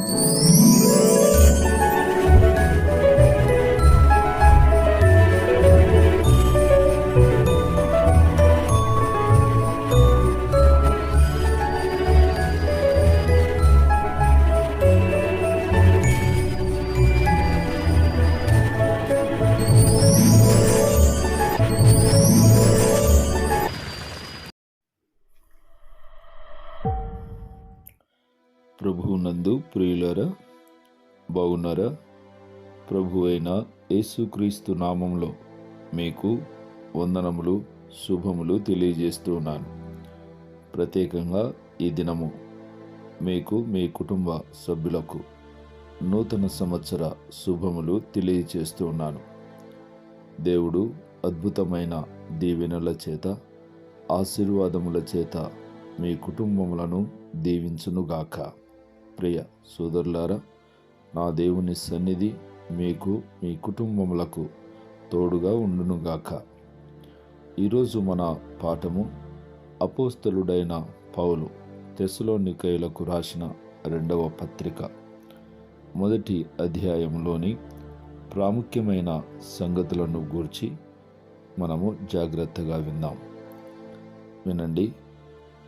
ప్రభువు బాగున్నారా? ప్రభు అయిన యేసుక్రీస్తు నామంలో మీకు వందనములు శుభములు తెలియజేస్తూ ఉన్నాను. ప్రత్యేకంగా ఈ దినము మీకు మీ కుటుంబ సభ్యులకు నూతన సంవత్సర శుభములు తెలియజేస్తూ ఉన్నాను. దేవుడు అద్భుతమైన దీవెనల చేత ఆశీర్వాదముల చేత మీ కుటుంబములను దీవించునుగాక. ప్రియ సోదరులారా నా దేవుని సన్నిధి మీకు మీ కుటుంబములకు తోడుగా ఉండునుగాక. ఈరోజు మన పాఠము అపోస్తలుడైన పౌలు తెసులోనికైలకు రాసిన రెండవ పత్రిక. మొదటి అధ్యాయంలోని ప్రాముఖ్యమైన సంగతులను గూర్చి మనము జాగ్రత్తగా విందాం. వినండి.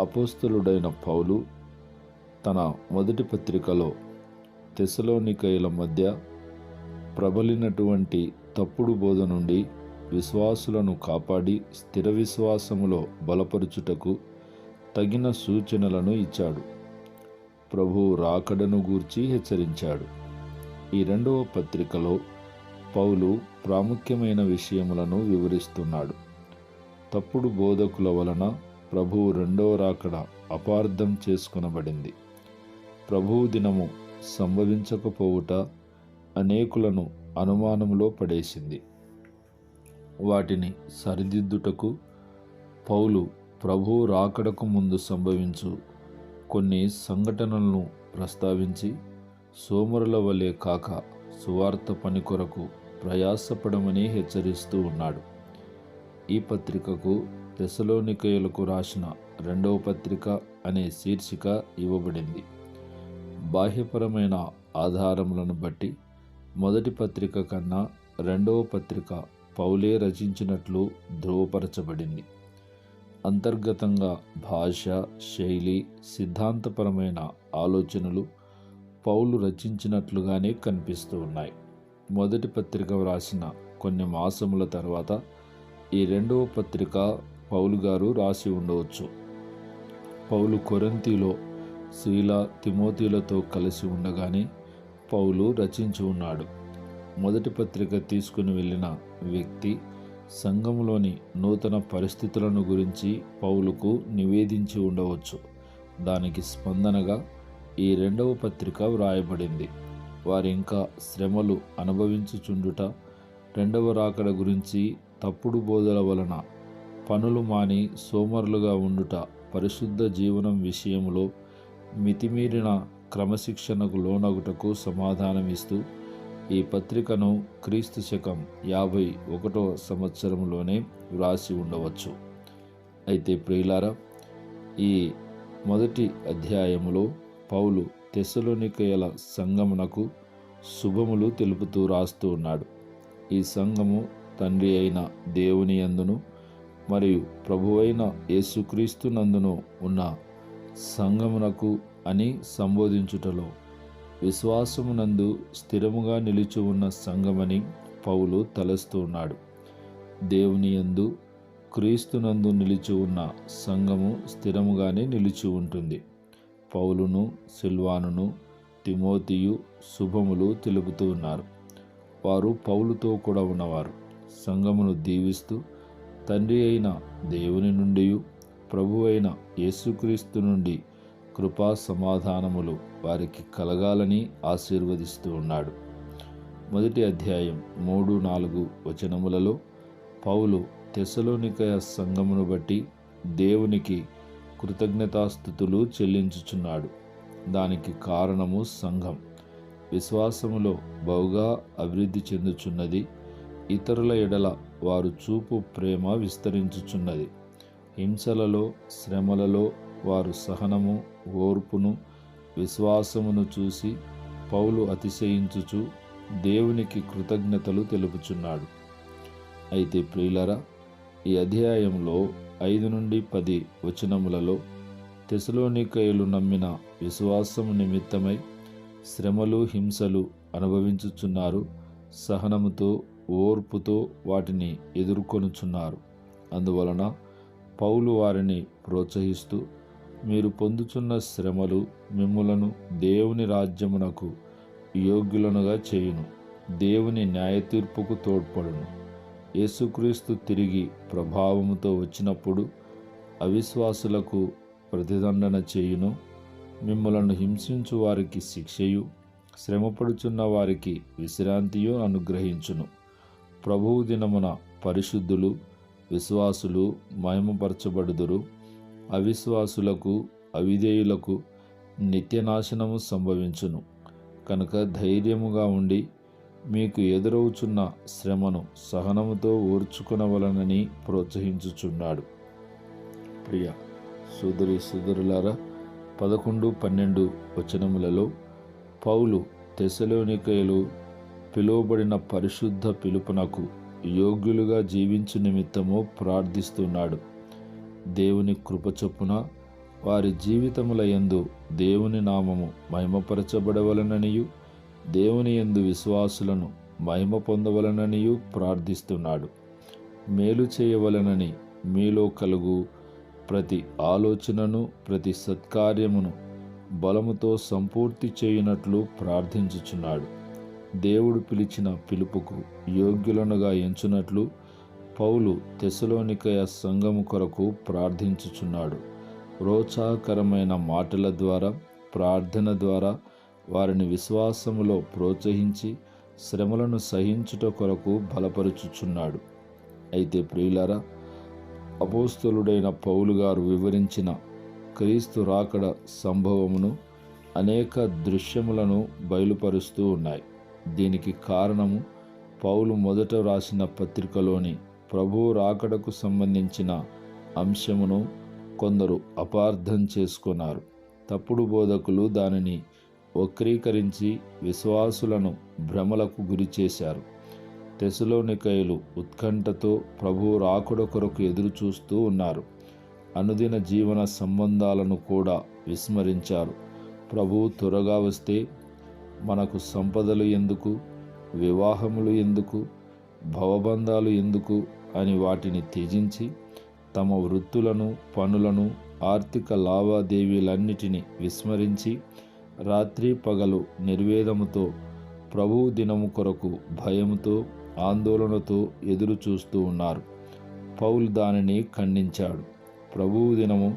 అపోస్తలుడైన పౌలు తన మొదటి పత్రికలో తెసలోనికైల మధ్య ప్రబలినటువంటి తప్పుడు బోధ నుండి విశ్వాసులను కాపాడి స్థిర విశ్వాసములో బలపరుచుటకు తగిన సూచనలను ఇచ్చాడు. ప్రభువు రాకడను గూర్చి హెచ్చరించాడు. ఈ రెండవ పత్రికలో పౌలు ప్రాముఖ్యమైన విషయములను వివరిస్తున్నాడు. తప్పుడు బోధకుల వలన ప్రభువు రెండవ రాకడ అపార్థం చేసుకొనబడింది. ప్రభువు దినము సంభవించకపోవుట అనేకులను అనుమానంలో పడేసింది. వాటిని సరిదిద్దుటకు పౌలు ప్రభువు రాకడకు ముందు సంభవించు కొన్ని సంఘటనలను ప్రస్తావించి సోమరుల వలె కాక సువార్త పని కొరకు ప్రయాసపడమని హెచ్చరిస్తూ ఉన్నాడు. ఈ పత్రికకు తెసలోనికయులకు రాసిన రెండవ పత్రిక అనే శీర్షిక ఇవ్వబడింది. బాహ్యపరమైన ఆధారములను బట్టి మొదటి పత్రిక కన్నా రెండవ పత్రిక పౌలే రచించినట్లు ధృవపరచబడింది. అంతర్గతంగా భాష శైలి సిద్ధాంతపరమైన ఆలోచనలు పౌలు రచించినట్లుగానే కనిపిస్తూ ఉన్నాయి. మొదటి పత్రిక వ్రాసిన కొన్ని మాసముల తర్వాత ఈ రెండవ పత్రిక పౌలు గారు రాసి ఉండవచ్చు. పౌలు కొరంతిలో శీల తిమోతిలతో కలిసి ఉండగానే పౌలు రచించి ఉన్నాడు. మొదటి పత్రిక తీసుకుని వెళ్ళిన వ్యక్తి సంఘంలోని నూతన పరిస్థితులను గురించి పౌలుకు నివేదించి ఉండవచ్చు. దానికి స్పందనగా ఈ రెండవ పత్రిక వ్రాయబడింది. వారు ఇంకా శ్రమలు అనుభవించుచుండుట రెండవ రాకడ గురించి తప్పుడు బోధల వలన పనులు మాని సోమరులుగా ఉండుట పరిశుద్ధ జీవనం విషయంలో మితిమీరిన క్రమశిక్షణకు లోనగుటకు సమాధానమిస్తూ ఈ పత్రికను క్రీస్తు శకం యాభై ఒకటో సంవత్సరంలోనే వ్రాసి ఉండవచ్చు. అయితే ప్రియులారా ఈ మొదటి అధ్యాయములో పౌలు తెసలోనికయల సంగమునకు శుభములు తెలుపుతూ రాస్తూ ఉన్నాడు. ఈ సంఘము తండ్రి అయిన దేవుని అందును మరియు ప్రభువైన యేసుక్రీస్తునందును ఉన్న సంగమునకు అని సంబోధించుటలో. విశ్వాసమునందు స్థిరముగా నిలిచి ఉన్న సంఘమని పౌలు తలస్తూ ఉన్నాడు. దేవుని యందు క్రీస్తునందు నిలిచి ఉన్న సంఘము స్థిరముగానే నిలిచి ఉంటుంది. పౌలును సిల్వానును తిమోతియు శుభములు తెలుపుతూ ఉన్నారు. వారు పౌలుతో కూడా ఉన్నవారు. సంఘమును దీవిస్తూ తండ్రి అయిన దేవుని నుండి ప్రభు అయిన యేసుక్రీస్తు నుండి కృపా సమాధానములు వారికి కలగాలని ఆశీర్వదిస్తూ ఉన్నాడు. మొదటి అధ్యాయం మూడు నాలుగు వచనములలో పౌలు తెసలోనిక సంఘమును బట్టి దేవునికి కృతజ్ఞతాస్థుతులు చెల్లించుచున్నాడు. దానికి కారణము సంఘం. విశ్వాసములో బహుగా అభివృద్ధి చెందుచున్నది. ఇతరుల ఎడల వారు చూపు ప్రేమ విస్తరించుచున్నది. హింసలలో శ్రమలలో వారు సహనము ఓర్పును విశ్వాసమును చూసి పౌలు అతిశయించుచు దేవునికి కృతజ్ఞతలు తెలుపుచున్నాడు. అయితే ప్రియులరా ఈ అధ్యాయంలో ఐదు నుండి పది వచనములలో తెసలోనికయులు నమ్మిన విశ్వాసము నిమిత్తమై శ్రమలు హింసలు అనుభవించుచున్నారు సహనముతో ఓర్పుతో వాటిని ఎదుర్కొనుచున్నారు. అందువలన పౌలు వారిని ప్రోత్సహిస్తూ మీరు పొందుచున్న శ్రమలు మిమ్ములను దేవుని రాజ్యమునకు యోగ్యులనుగా చేయును. దేవుని న్యాయ తీర్పుకు తోడ్పడును. యేసుక్రీస్తు తిరిగి ప్రభావముతో వచ్చినప్పుడు అవిశ్వాసులకు ప్రతిదండన చేయును. మిమ్మలను హింసించు వారికి శిక్షయు. శ్రమపడుచున్న వారికి విశ్రాంతియు అనుగ్రహించును. ప్రభువు దినమున పరిశుద్ధులు విశ్వాసులు మహిమపరచబడుదురు. అవిశ్వాసులకు అవిధేయులకు నిత్యనాశనము సంభవించును. కనుక ధైర్యముగా ఉండి మీకు ఎదురవుచున్న శ్రమను సహనముతో ఓర్చుకునవలనని ప్రోత్సహించుచున్నాడు. ప్రియ సుదరి సుదరులారా పదకొండు పన్నెండు వచనములలో పౌలు తెసలోనికయులు పిలువబడిన పరిశుద్ధ పిలుపునకు యోగ్యులుగా జీవించు నిమిత్తము ప్రార్థిస్తున్నాడు. దేవుని కృపచొప్పున వారి జీవితముల యందు దేవుని నామము మహిమపరచబడవలననియు దేవుని యందు విశ్వాసులను మహిమ పొందవలననియు ప్రార్థిస్తున్నాడు. మేలు చేయవలనని మీలో కలుగు ప్రతి ఆలోచనను ప్రతి సత్కార్యమును బలముతో సంపూర్తి చేయునట్లు ప్రార్థించుచున్నాడు. దేవుడు పిలిచిన పిలుపుకు యోగ్యులనుగా ఎంచునట్లు పౌలు తెసలోనికయ సంఘము కొరకు ప్రార్థించుచున్నాడు. ప్రోత్సాహకరమైన మాటల ద్వారా ప్రార్థన ద్వారా వారిని విశ్వాసములో ప్రోత్సహించి శ్రమలను సహించుట కొరకు బలపరుచుచున్నాడు. అయితే ప్రియులారా అపోస్తులుడైన పౌలు గారు వివరించిన క్రీస్తు రాకడ సంభవమును అనేక దృశ్యములను బయలుపరుస్తూ ఉన్నాయి. దీనికి కారణము పౌలు మొదట రాసిన పత్రికలోని ప్రభువు రాకడకు సంబంధించిన అంశమును కొందరు అపార్థం చేసుకున్నారు. తప్పుడు బోధకులు దానిని వక్రీకరించి విశ్వాసులను భ్రమలకు గురి చేశారు. తెసలోనికయులు ఉత్కంఠతో ప్రభు రాకుడ కొరకు ఎదురు చూస్తూ ఉన్నారు. అనుదిన జీవన సంబంధాలను కూడా విస్మరించారు. ప్రభు త్వరగా వస్తే మనకు సంపదలు ఎందుకు? వివాహములు ఎందుకు? భవబంధాలు ఎందుకు? అని వాటిని త్యజించి తమ వృత్తులను పనులను ఆర్థిక లావాదేవీలన్నిటినీ విస్మరించి రాత్రి పగలు నిర్వేదముతో ప్రభువు దినము కొరకు భయముతో ఆందోళనతో ఎదురు చూస్తూ ఉన్నారు. పౌల్ దానిని ఖండించాడు. ప్రభువు దినము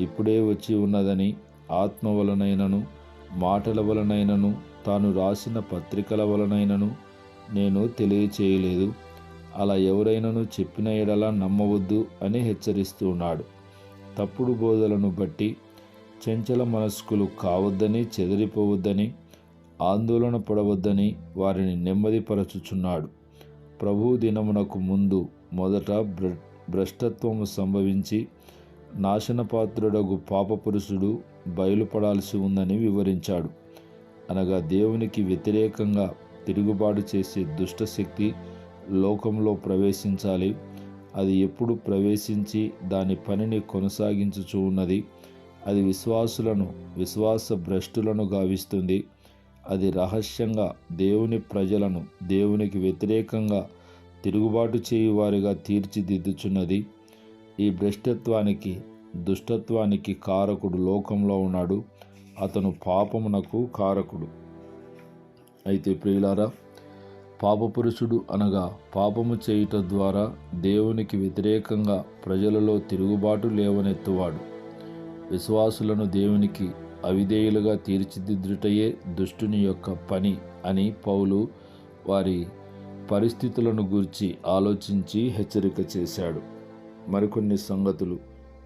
ఇప్పుడే వచ్చి ఉన్నదని ఆత్మ వలనైనను మాటల వలనైనను తాను రాసిన పత్రికల వలనైనను నేను తెలియచేయలేదు. అలా ఎవరైనాను చెప్పిన ఎడలా నమ్మవద్దు అని హెచ్చరిస్తూ ఉన్నాడు. తప్పుడు బోధలను బట్టి చెంచల మనస్కులు కావద్దని చెదిరిపోవద్దని ఆందోళన పడవద్దని వారిని నెమ్మదిపరచుచున్నాడు. ప్రభు దినమునకు ముందు మొదట భ్ర భ్రష్టత్వము సంభవించి నాశనపాత్రుడగు పాపపురుషుడు బయలుపడాల్సి ఉందని వివరించాడు. అనగా దేవునికి వ్యతిరేకంగా తిరుగుబాటు చేసే దుష్టశక్తి లోకంలో ప్రవేశించాలి. అది ఎప్పుడు ప్రవేశించి దాని పనిని కొనసాగించుచూ ఉన్నది. అది విశ్వాసులను విశ్వాస భ్రష్టులను గావిస్తుంది. అది రహస్యంగా దేవుని ప్రజలను దేవునికి వ్యతిరేకంగా తిరుగుబాటు చేయువారిగా తీర్చిదిద్దుచున్నది. ఈ భ్రష్టత్వానికి దుష్టత్వానికి కారకుడు లోకంలో ఉన్నాడు. అతను పాపమునకు కారకుడు. అయితే ప్రియులారా పాపపురుషుడు అనగా పాపము చేయుట ద్వారా దేవునికి వ్యతిరేకంగా ప్రజలలో తిరుగుబాటు లేవనెత్తువాడు. విశ్వాసులను దేవునికి అవిధేయులుగా తీర్చిదిద్దుటయే దుష్టుని యొక్క పని అని పౌలు వారి పరిస్థితులను గూర్చి ఆలోచించి హెచ్చరిక చేశాడు. మరికొన్ని సంగతులు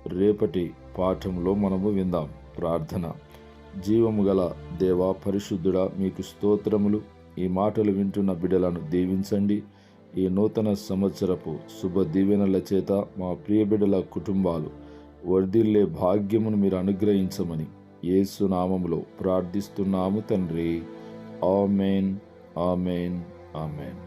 రేపటి పాఠంలో మనము విందాం. ప్రార్థన. జీవము గల దేవా పరిశుద్ధుడా మీకు స్తోత్రములు. ఈ మాటలు వింటున్న బిడ్డలను దీవించండి. ఈ నూతన సంవత్సరపు శుభ దీవెనల చేత మా ప్రియ బిడ్డల కుటుంబాలు వర్ధిల్లే భాగ్యమును మీరు అనుగ్రహించమని ఏసునామములో ప్రార్థిస్తున్నాము తండ్రి. Amen amen amen.